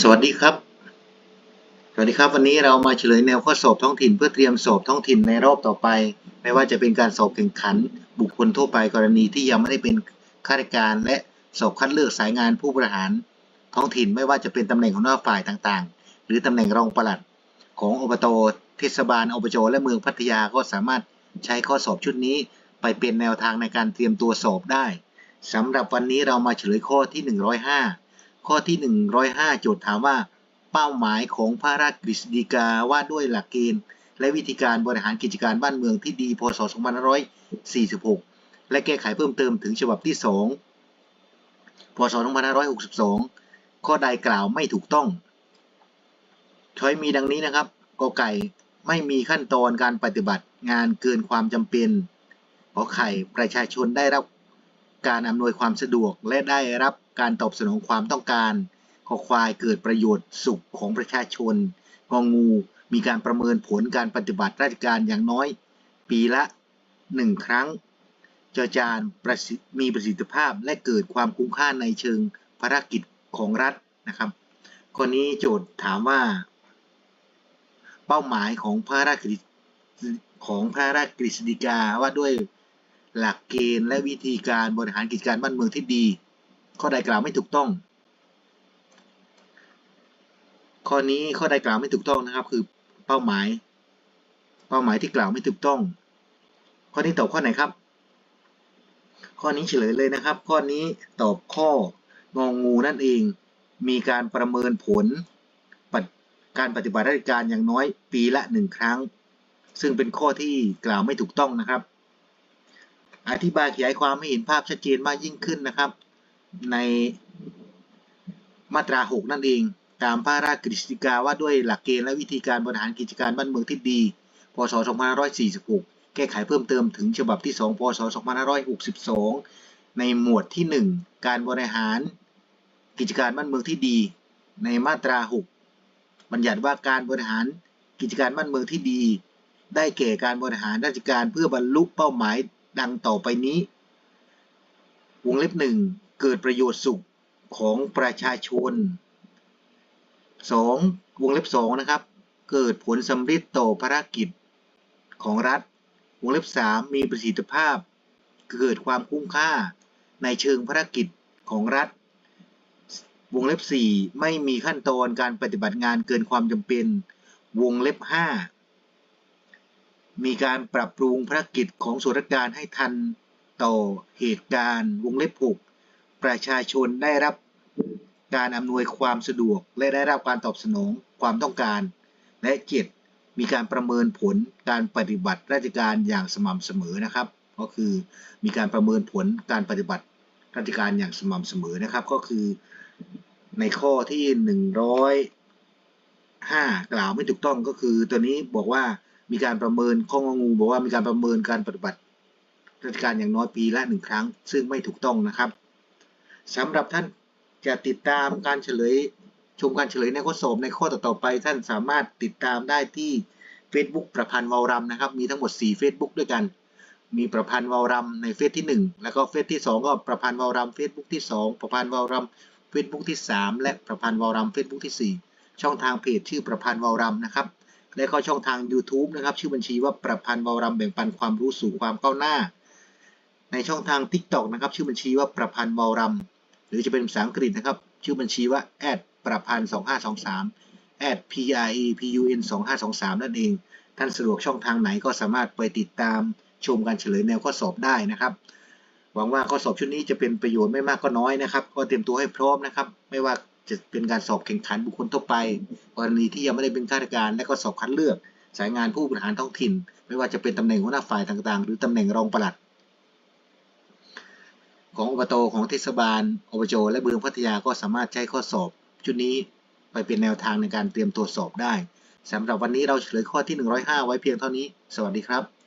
สวัสดีครับ สวัสดีครับ วันนี้เรามาเฉลยแนวข้อสอบท้องถิ่น เพื่อเตรียมสอบท้องถิ่นในรอบต่อไป ไม่ว่าจะเป็นการสอบแข่งขัน บุคคลทั่วไปกรณีที่ยังไม่ได้เป็นข้าราชการ และสอบคัดเลือกสายงานผู้บริหารท้องถิ่น ไม่ว่าจะเป็นตำแหน่งหัวหน้าฝ่ายต่างๆ หรือตำแหน่งรองปลัด ของอบตเทศบาลอบจและเมืองพัทยาก็สามารถใช้ข้อสอบชุดนี้ ไปเป็นแนวทางในการเตรียมตัวสอบได้สำหรับวันนี้เรามาเฉลยข้อที่ 105 ข้อที่ 105 โจทย์ถามว่า เป้าหมายของพระราชกฤษฎีกาว่าด้วยหลักเกณฑ์ และวิธีการบริหารกิจการบ้านเมืองที่ดีพศ 2546 และแก้ไขเพิ่มเติมถึงฉบับที่ 2 พศ 2562 ข้อใดกล่าวไม่ถูกต้องช้อยมีดังนี้นะครับกอไก่ไม่มีขั้นตอนการปฏิบัติงานเกินความจำเป็นขอไข่ประชาชนได้รับ การอำนวยความสะดวกและได้รับการตอบสนองความต้องการขอควายเกิดประโยชน์สุขของประชาชนงองู มีการประเมินผลการปฏิบัติราชการอย่างน้อย ปีละ 1 ครั้งจอจานปรมีประสิทธิภาพและเกิดความคุ้มค่าในเชิงภารกิจของรัฐนะครับข้อนี้โจทย์ถามว่า เป้าหมายของพระราชกฤษของพระราชกฤษฎีกาว่าด้วย หลักเกณฑ์และวิธีการบริหารกิจการบ้านเมืองที่ดี ข้อใดกล่าวไม่ถูกต้อง ข้อนี้ข้อใดกล่าวไม่ถูกต้องนะครับ คือเป้าหมาย เป้าหมายที่กล่าวไม่ถูกต้อง ข้อนี้ตอบข้อไหนครับ ข้อนี้เฉลยเลยนะครับ ข้อนี้ตอบข้ององูนั่นเอง มีการประเมินผลการปฏิบัติราชการอย่างน้อยปีละหนึ่งครั้ง ซึ่งเป็นข้อที่กล่าวไม่ถูกต้องนะครับ อธิบายขยายความให้เห็นภาพชัดเจนมากยิ่งขึ้นนะครับ ในมาตรา 6 นั่นเอง ตามพระราชกฤษฎีกาว่าด้วยหลักเกณฑ์และวิธีการบริหารกิจการบ้านเมืองที่ดี พศ 2546 แก้ไขเพิ่มเติมถึงฉบับที่ 2 พศ 2562 ในหมวดที่ 1 การบริหารกิจการบ้านเมืองที่ดี ในมาตรา 6 บัญญัติว่าการบริหารกิจการบ้านเมืองที่ดี ได้แก่การบริหารราชการเพื่อบรรลุเป้าหมาย ดังต่อไปนี้ วงเล็บหนึ่งเกิดประโยชน์สุขของประชาชน 2. วงเล็บ2นะครับ เกิดผลสำเร็จต่อภารกิจของรัฐ วงเล็บ3มีประสิทธิภาพ เกิดความคุ้มค่าในเชิงภารกิจของรัฐ วงเล็บ4ไม่มีขั้นตอนการปฏิบัติงานเกินความจำเป็น วงเล็บ5 มีการปรับปรุงภารกิจของส่วนราชการให้ทันต่อเหตุการณ์วงเล็บ6ประชาชนได้รับการอำนวยความสะดวก และได้รับการตอบสนองความต้องการ และ7มีการประเมินผลการปฏิบัติราชการอย่างสม่ำเสมอนะครับ ก็คือมีการประเมินผลการปฏิบัติราชการอย่างสม่ำเสมอนะครับ ก็คือในข้อที่ 105 กล่าวไม่ถูกต้องก็คือตัวนี้บอกว่า มีการประเมินข้องงูบอกว่ามีการประเมินการปฏิบัติราชการอย่างน้อยปีละหนึ่งครั้ง ซึ่งไม่ถูกต้องนะครับสำหรับท่านจะติดตามการเฉลยชมการเฉลยในข้อสอบในข้อต่อๆไป ท่านสามารถติดตามได้ที่ Facebook ประพันธ์วารัมนะครับ มีทั้งหมด 4 Facebook ด้วยกัน มีประพันธ์วารัมในเฟซที่ 1 แล้วก็เฟซที่ 2 ก็ประพันธ์วารัมเฟซบุ๊กที่ 2 ประพันธ์วารัมเฟซบุ๊กที่ 3 และประพันธ์วารัมเฟซบุ๊กที่ 4 ช่องทางเพจชื่อประพันธ์วารัมนะครับ และก็ช่องทาง YouTube นะครับ ชื่อบัญชีว่าประพันธ์วารัมแบ่งปันความรู้สู่ความก้าวหน้า ในช่องทาง TikTok นะครับ ชื่อบัญชีว่าประพันธ์วารัมหรือจะเป็นภาษาอังกฤษนะครับ ชื่อบัญชีว่าประพันธ์2523 p r e p u n 2523นั่นเอง ท่านสะดวกช่องทางไหนก็สามารถไปติดตามชมการเฉลยแนวข้อสอบได้นะครับ หวังว่าข้อสอบชุดนี้จะเป็นประโยชน์ไม่มากก็น้อยนะครับ ก็เตรียมตัวให้พร้อมนะครับ ไม่ว่า จะเป็นการสอบแข่งขันบุคคลทั่วไปกรณีที่ยังไม่ได้เป็นข้าราชการ และก็สอบคัดเลือก สายงานผู้บริหารท้องถิ่น ไม่ว่าจะเป็นตำแหน่งหัวหน้าฝ่ายต่างๆ หรือตำแหน่งรองปลัด ของอบตของเทศบาลอบจและเมืองพัทยาก็สามารถใช้ข้อสอบ ชุดนี้ไปเป็นแนวทางในการเตรียมตรวจสอบได้สำหรับวันนี้เราเฉลยข้อที่ 105 ไว้เพียงเท่านี้ สวัสดีครับ